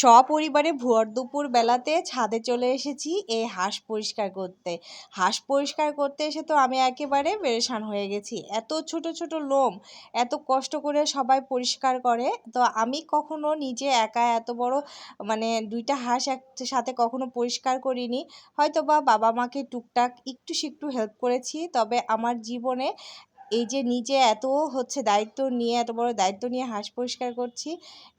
সপরিবারে ভোর দুপুর বেলাতে ছাদে চলে এসেছি এই হাঁস পরিষ্কার করতে। হাঁস পরিষ্কার করতে এসে তো আমি একেবারে পেরেশান হয়ে গেছি। এত ছোট ছোট লোম, এত কষ্ট করে সবাই পরিষ্কার করে। তো আমি কখনো নিজে একা এত বড় মানে দুইটা হাঁস একসাথে কখনো পরিষ্কার করিনি। হয়তো বা বাবা মাকে টুকটাক একটু একটু হেল্প করেছি, তবে আমার জীবনে এই যে নিজে এত হচ্ছে দায়িত্ব নিয়ে, এত বড় দায়িত্ব নিয়ে হাঁস পরিষ্কার করছি,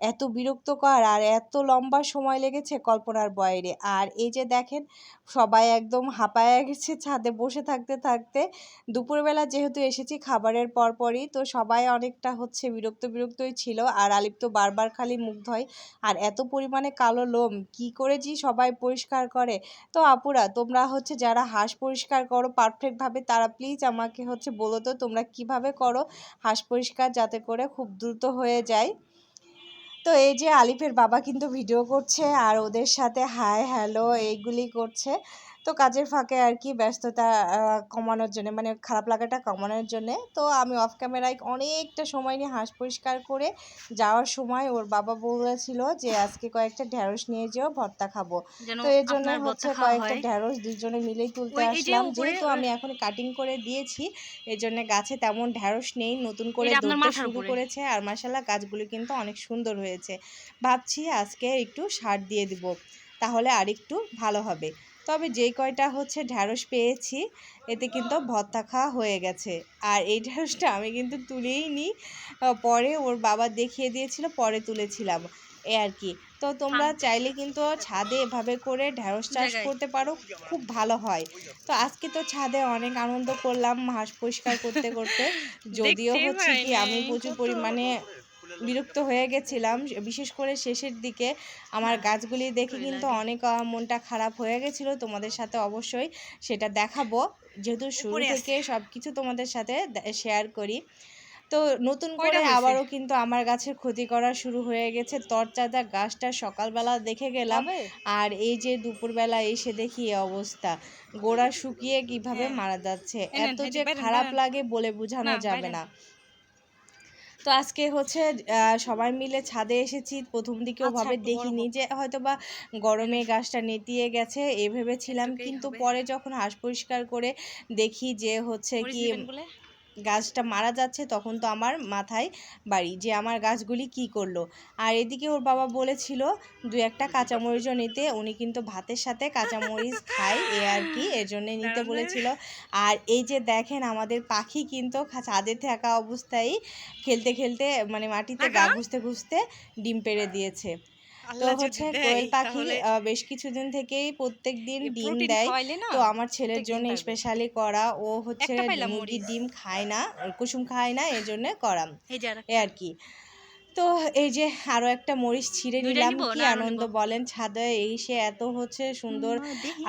এত বিরক্তকর আর এত লম্বা সময় লেগেছে কল্পনার বাইরে। আর এই যে দেখেন, সবাই একদম হাঁপায়া গেছে ছাদে বসে থাকতে থাকতে। দুপুরবেলা যেহেতু এসেছি খাবারের পরপরই, তো সবাই অনেকটা হচ্ছে বিরক্ত বিরক্তই ছিল। আর আলিপ তো বারবার খালি মুখ ধয় আর এত পরিমাণে কালো লোম, কি করে যে সবাই পরিষ্কার করে? তো আপুরা, তোমরা হচ্ছে যারা হাঁস পরিষ্কার করো পারফেক্টভাবে তারা প্লিজ আমাকে হচ্ছে বলো তো তোমরা কীভাবে করো? হাঁস পরিষ্কার যাতে করে খুব দ্রুত হয়ে যায়। তো এই যে আলিফের বাবা কিন্তু ভিডিও করছে আর ওদের সাথে হাই হ্যালো এইগুলি করছে। তো কাজের ফাঁকে আর কি ব্যস্ততা কমানোর জন্য মানে খারাপ লাগাটা কমানোর জন্যে। তো আমি অফ ক্যামেরায় অনেকটা সময় নিয়ে হাঁস পরিষ্কার করে যাওয়ার সময় ওর বাবা বলেছিল যে আজকে কয়েকটা ঢ্যাঁড়স নিয়ে যেও ভর্তা খাব। তো এর জন্য হচ্ছে কয়েকটা ঢ্যাঁড়স দুজনে মিলেই তুলতে আসলাম। যেহেতু আমি এখন কাটিং করে দিয়েছি এর জন্য গাছে তেমন ঢ্যাঁড়স নেই নতুন করে ধরতে শুরু করেছে। আর মাসাল্লাহ গাছগুলি কিন্তু অনেক সুন্দর হয়েছে। ভাবছি আজকে একটু সার দিয়ে দিব তাহলে আর একটু ভালো হবে। তবে যেই কয়টা হচ্ছে ঢ্যাঁড়স পেয়েছি এতে কিন্তু ভর্তা খাওয়া হয়ে গেছে। আর এই ঢ্যাঁড়সটা আমি কিন্তু তুলেই নিই পরে ওর বাবা দেখিয়ে দিয়েছিল পরে তুলেছিলাম। এ আর কি। তো তোমরা চাইলে কিন্তু ছাদে এভাবে করে ঢ্যাঁড়স চাষ করতে পারো খুব ভালো হয়। তো আজকে তো ছাদে অনেক আনন্দ করলাম হাঁস পরিষ্কার করতে করতে। যদিও হচ্ছে কি আমি প্রচুর পরিমাণে বিরক্ত হয়ে গেছিলাম বিশেষ করে শেষের দিকে। আমার গাছগুলি দেখে কিন্তু অনেক মনটা খারাপ হয়ে গেছিল। তোমাদের সাথে অবশ্যই সেটা দেখাবো। যেহেতু শুরু থেকে সব কিছু তোমাদের সাথে শেয়ার করি। তো নতুন করে আবারও কিন্তু আমার গাছের ক্ষতি করা শুরু হয়ে গেছে। তরচাদা গাছটা সকালবেলা দেখে গেলাম। আর এই যে দুপুরবেলা এসে দেখি অবস্থা। গোড়া শুকিয়ে কীভাবে হ্যাঁ। মারা যাচ্ছে? এত যে খারাপ লাগে বলে বোঝানো যাবে না। তো আজকে হচ্ছে সবাই মিলে ছাদে এসেছি। প্রথম দিকে আচ্ছা, ওভাবে দেখিনি যে হয়তো বা গরমে গাছটা নেতিয়ে গেছে এ ভেবেছিলাম কিন্তু পরে যখন হাঁস পরিষ্কার করে দেখি যে হচ্ছে কি গাছটা মারা যাচ্ছে তখন তো আমার মাথায় বাড়ি যে আমার গাছগুলি কি করল। আর এদিকে ওর বাবা বলেছিল দু একটা কাঁচামরিচও নিতে। উনি কিন্তু ভাতের সাথে কাঁচামরিচ খায় এ আর কি এর জন্যে নিতে বলেছিল। আর এই যে দেখেন আমাদের পাখি কিন্তু ছাদে থাকা অবস্থায় খেলতে খেলতে মানে মাটিতে গা ঘুষতে ঘুষতে ডিম পেড়ে দিয়েছে। তো হচ্ছে কোয়েল পাখি বেশ কিছুদিন থেকেই প্রত্যেক দিন ডিম দেয়। তো আমার ছেলের জন্য স্পেশালি করা ও হচ্ছে মুরগির ডিম খায় না কুসুম খায় না এর জন্য করা। এই আর কি। তো এই যে আরও একটা মরিচ ছিঁড়ে নিলাম কি আনন্দ বলেন? ছাদে এই সে এত হচ্ছে সুন্দর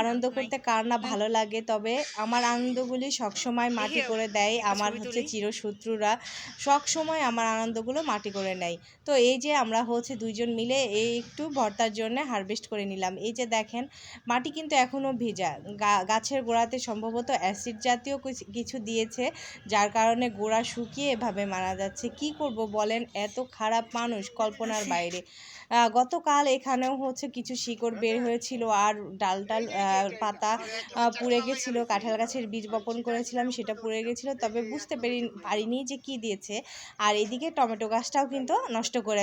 আনন্দ করতে কার না ভালো লাগে। তবে আমার আনন্দগুলি সবসময় মাটি করে দেয়। আমার হচ্ছে চিরশত্রুরা সবসময় আমার আনন্দগুলো মাটি করে নেয়। তো এই যে আমরা হচ্ছে দুইজন মিলে এই একটু ভর্তার জন্য হারভেস্ট করে নিলাম। এই যে দেখেন মাটি কিন্তু এখনও ভেজা। গাছের গোড়াতে সম্ভবত অ্যাসিড জাতীয় কিছু দিয়েছে যার কারণে গোড়া শুকিয়ে এভাবে মারা যাচ্ছে। কি করব বলেন? এত খারাপ খারাপ মানুষ কল্পনার বাইরে। গতকাল এখানেও হচ্ছে কিছু শিকড় বের হয়েছিল আর ডাল ডাল পাতা পুড়ে গেছিল কাঁঠাল গাছের বীজ বপন করেছিলাম সেটা পুড়ে গেছিল। তবে বুঝতে পারি পারিনি যে কি দিয়েছে। আর এদিকে টমেটো গাছটাও কিন্তু নষ্ট করে